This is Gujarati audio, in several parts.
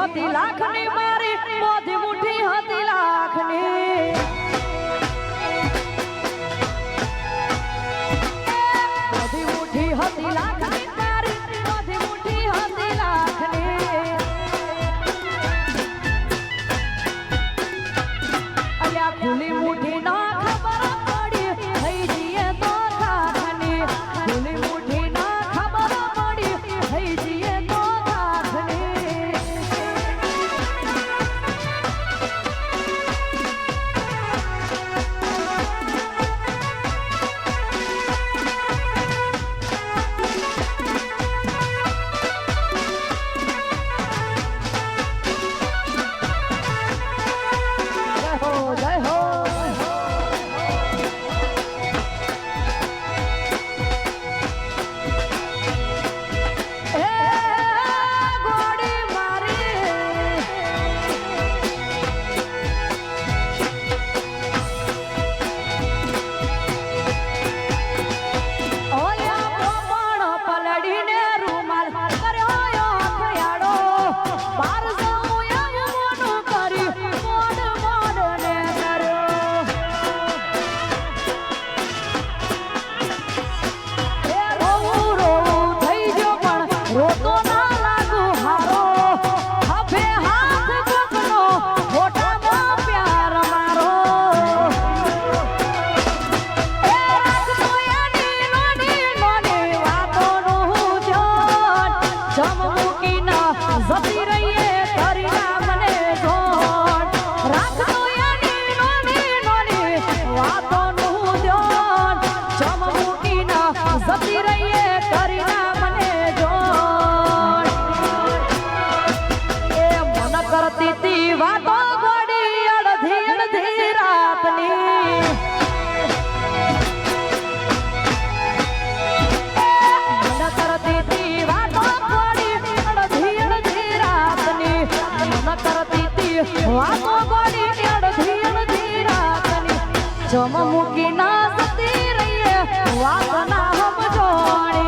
હતી. લાખની મારી મોધી અડધી વાતો ગોડી ની અડધી જમ મૂકી ના સતી રહીએ વાત ના હમ જોડે.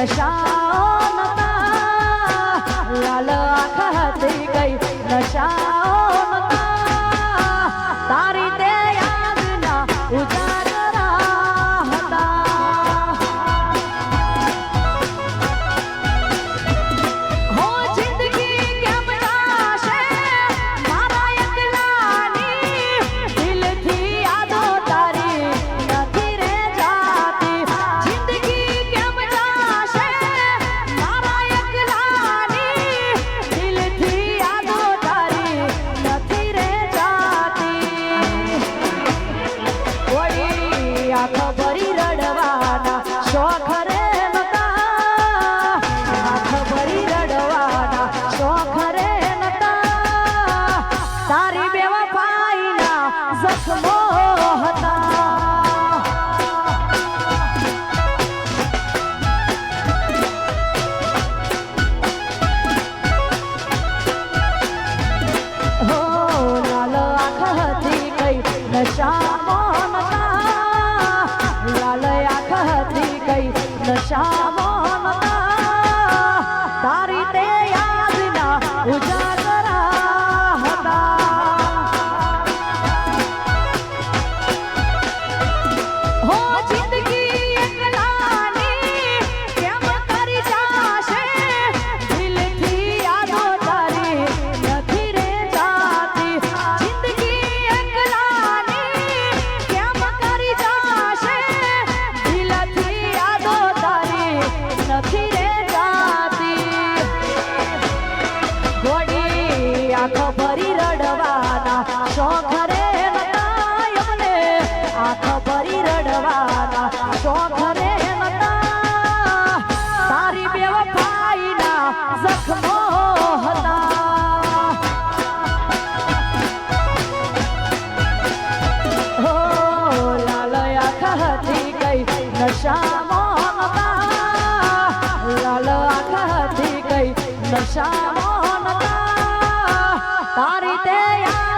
ভাষা નશામાં નતા લાલ આંખ હતી કઈ નશામાં They.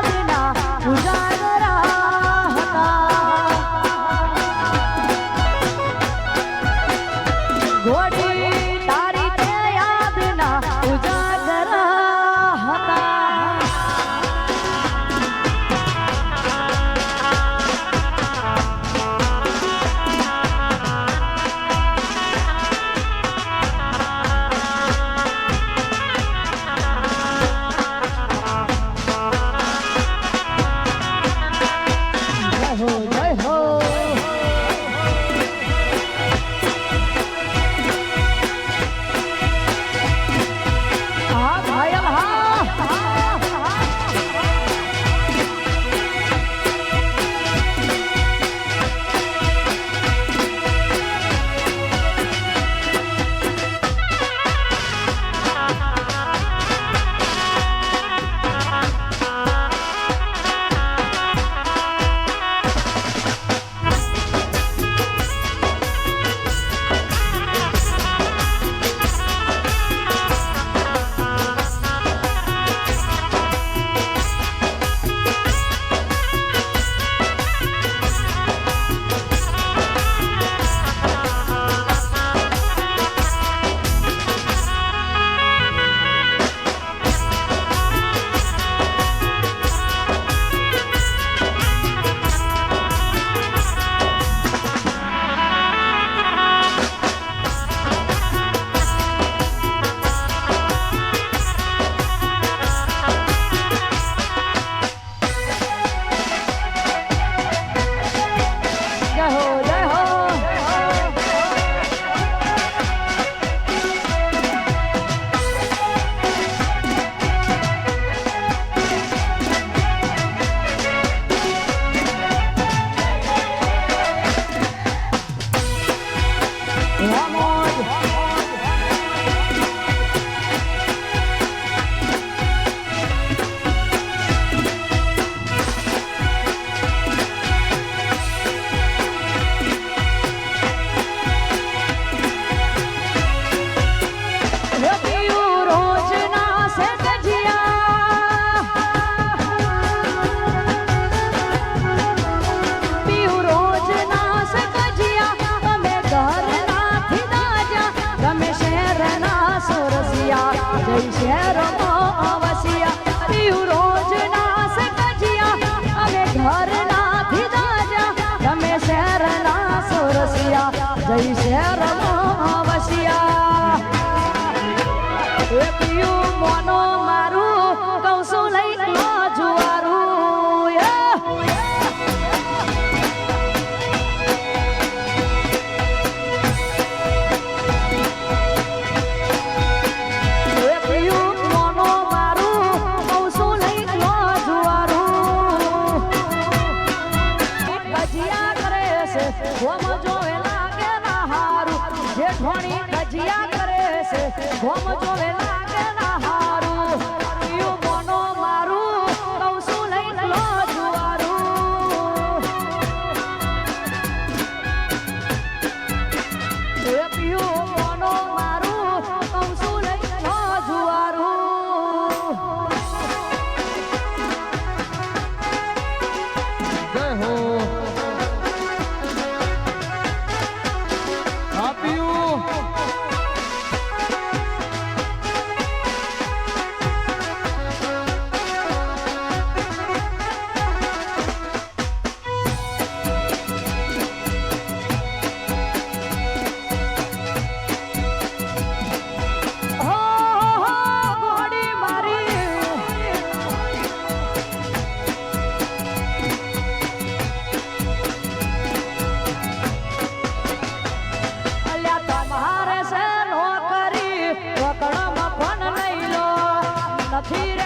Hit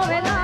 我没动